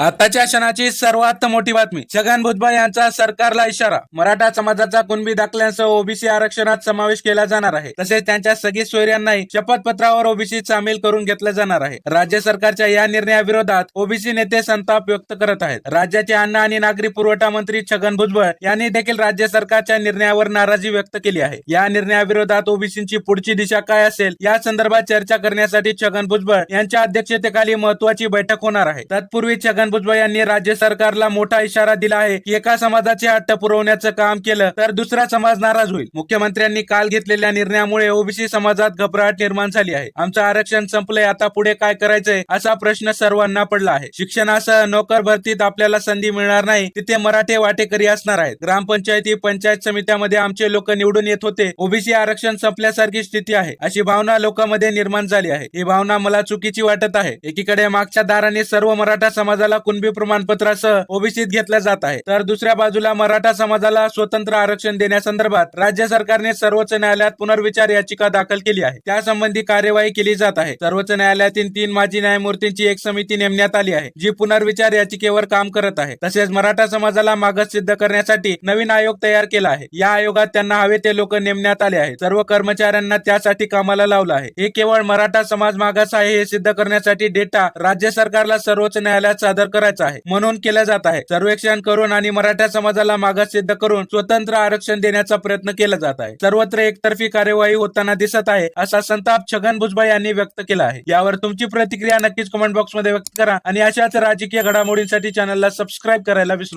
आताच्या क्षणाची सर्वात मोठी बातमी. छगन भुजबळ यांचा सरकारला इशारा. मराठा समाजाचा कुणबी दाखल्यांसह ओबीसी आरक्षणात समावेश केला जाणार आहे. तसेच त्यांच्या सगळी सोयऱ्यांनाही शपथपत्रावर ओबीसी सामील करून घेतलं जाणार आहे. राज्य सरकारच्या या निर्णयाविरोधात ओबीसी नेते संताप व्यक्त करत आहेत. राज्याचे अन्न आणि नागरी पुरवठा मंत्री छगन भुजबळ यांनी देखील राज्य सरकारच्या निर्णयावर नाराजी व्यक्त केली आहे. या निर्णयाविरोधात ओबीसींची पुढची दिशा काय असेल या संदर्भात चर्चा करण्यासाठी छगन भुजबळ यांच्या अध्यक्षतेखाली महत्वाची बैठक होणार आहे. तत्पूर्वी छगन भुजबळ यांनी राज्य सरकारला मोठा इशारा दिला आहे. की एका समाजाचे हट्ट पुरवण्याचं काम केलं तर दुसरा समाज नाराज होईल. मुख्यमंत्र्यांनी काल घेतलेल्या निर्णयामुळे ओबीसी समाजात घबराट निर्माण झाली आहे. आमचं आरक्षण संपलंय आता पुढे काय करायचंय असा प्रश्न सर्वांना पडला आहे. शिक्षणासह नोकर भरतीत आपल्याला संधी मिळणार नाही तिथे मराठे वाटेकरी असणार आहेत. ग्रामपंचायती पंचायत समित्यामध्ये आमचे लोक निवडून येत होते. ओबीसी आरक्षण संपल्यासारखी स्थिती आहे. अशी भावना लोकांमध्ये निर्माण झाली आहे. ही भावना मला चुकीची वाटत आहे. एकीकडे मागच्या दाराने सर्व मराठा समाजाला कुणबी प्रमाणपत्रासह ओबीसीत घेतला जात आहे. तर दुसऱ्या बाजूला मराठा समाजाला स्वतंत्र आरक्षण देण्यासंदर्भात राज्य सरकारने सर्वोच्च न्यायालयात पुनर्विचार याचिका दाखल केली आहे. त्यासंबंधी कार्यवाही केली जात आहे. सर्वोच्च न्यायालयातील तीन माजी न्यायमूर्तींची एक समिती नेमण्यात आली आहे जी पुनर्विचार याचिकेवर काम करत आहे. तसेच मराठा समाजाला मागास सिद्ध करण्यासाठी नवीन आयोग तयार केला आहे. या आयोगात त्यांना हवे ते लोक नेमण्यात आले आहेत. सर्व कर्मचाऱ्यांना त्यासाठी कामाला लावलं आहे. हे केवळ मराठा समाज मागास आहे हे सिद्ध करण्यासाठी डेटा राज्य सरकारला सर्वोच्च न्यायालयात सादर करायचा आहे. म्हणून केला जात आहे. सर्वेक्षण करून आणि मराठा समाजाला मागास सिद्ध करून स्वतंत्र आरक्षण देण्याचा प्रयत्न केला जात आहे. सर्वत्र एकतर्फी कार्यवाही होताना दिसत आहे असा संताप छगन भुजबळ यांनी व्यक्त केला आहे. यावर तुमची प्रतिक्रिया नक्कीच कमेंट बॉक्समध्ये व्यक्त करा आणि अशाच राजकीय घडामोडींसाठी चॅनलला सबस्क्राईब करायला विसरू